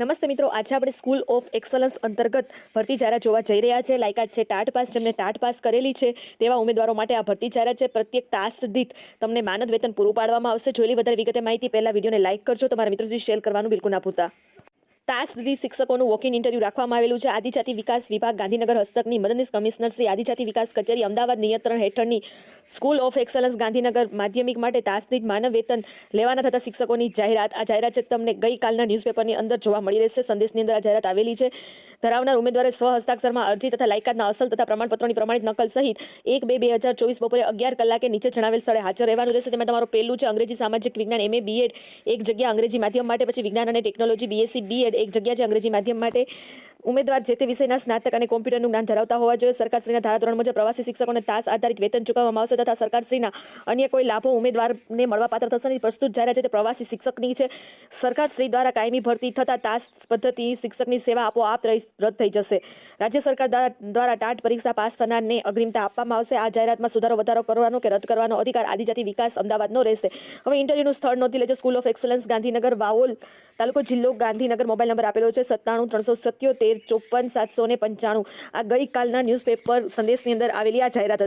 નમસ્તે મિત્રો, આજે આપણે સ્કૂલ ઓફ એક્સલન્સ અંતર્ગત ભરતી જાહેરાત જોવા જઈ રહ્યા છે. લાયકાત છે ટાટ પાસ, જેમને ટાટ પાસ કરેલી છે, તેવા ઉમેદવારો માટે આ ભરતી જાહેરાત છે. પ્રત્યેક તાસ દીઠ તમને માનદ વેતન પૂરું પાડવામાં આવશે. જોયેલી વધારે વિગતે માહિતી પહેલા વિડીયોને લાઇક કરજો. તમારા મિત્રો સુધી શેર કરવાનું બિલકુલ ના ભૂલતા. તાસ સ્ત્રી શિક્ષકોનું વોકિંગ ઇન્ટરવ્યૂ રાખવામાં આવેલું છે. આદિજાતિ વિકાસ વિભાગ, ગાંધીનગર હસ્તકની મદદનીશ કમિશનર શ્રી આદિજાતિ વિકાસ કચેરી, અમદાવાદ નિયંત્રણ હેઠળની સ્કૂલ ઓફ એક્સલન્સ ગાંધીનગર માધ્યમિક માટે તાસદીઠ માનવ વેતન લેવાના થતા શિક્ષકોની જાહેરાત. આ જાહેરાત તમને ગઈકાલના ન્યૂઝપેપરની અંદર જોવા મળી રહેશે. સંદેશની અંદર આ જાહેરાત આવેલી છે. ધરાવનાર ઉમેદવારે સ્વ હસ્તાક્ષરમાં અરજી તથા લાયકાતના અસલ તથા પ્રમાણપત્રોની પ્રમાણિત નકલ સહિત એક બે બે હજાર ચોવીસ બપોરે અગિયાર કલાકે નીચે જણાવેલ સ્થળે હાજર રહેવાનું રહેશે. તેમાં તમારું પહેલું છે, અંગ્રેજી સામાજિક વિજ્ઞાન એમએ બીએડ એક જગ્યા અંગ્રેજી માધ્યમ માટે, પછી વિજ્ઞાન અને ટેકનોલોજી બીએસસી બીએડ એક જગ્યા છે અંગ્રેજી માધ્યમ માટે. ઉમેદવાર જે તે વિષયના સ્નાતક અને કોમ્પ્યુટરનું જ્ઞાન ધરાવતા હોવા જોઈએ. સરકારશ્રીના ધારાધોરણ મુજબ પ્રવાસી શિક્ષકોને તાસ આધારિત વેતન ચૂકવવામાં આવશે તથા સરકારશ્રીના અન્ય કોઈ લાભો ઉમેદવારને મળવાપાત્ર થશે નહીં. પ્રસ્તુત જાહેરાત છે તે પ્રવાસી શિક્ષકની છે. સરકારશ્રી દ્વારા કાયમી ભરતી થતાં તાસ પદ્ધતિ શિક્ષકની સેવા આપોઆપ રદ થઈ જશે. રાજ્ય સરકાર દ્વારા ટાટ પરીક્ષા પાસ થનારને અગ્રિમતા આપવામાં આવશે. આ જાહેરાતમાં સુધારો, વધારો કરવાનો કે રદ કરવાનો અધિકાર આદિજાતિ વિકાસ અમદાવાદનો રહેશે. હવે ઇન્ટરવ્યૂનું સ્થળ નોંધી લેજો. School of excellence, Gandhinagar, Vavol તાલુકો જિલ્લો, ગાંધીનગર, મોબાઈલ નંબર આપેલો છે સત્તાણું, ત્રણસો સત્યોતેર, ચોપન, સાતસો ને પંચાણું. આ ગઈકાલના ન્યૂઝપેપર સંદેશની અંદર આવેલી આ જાહેરાત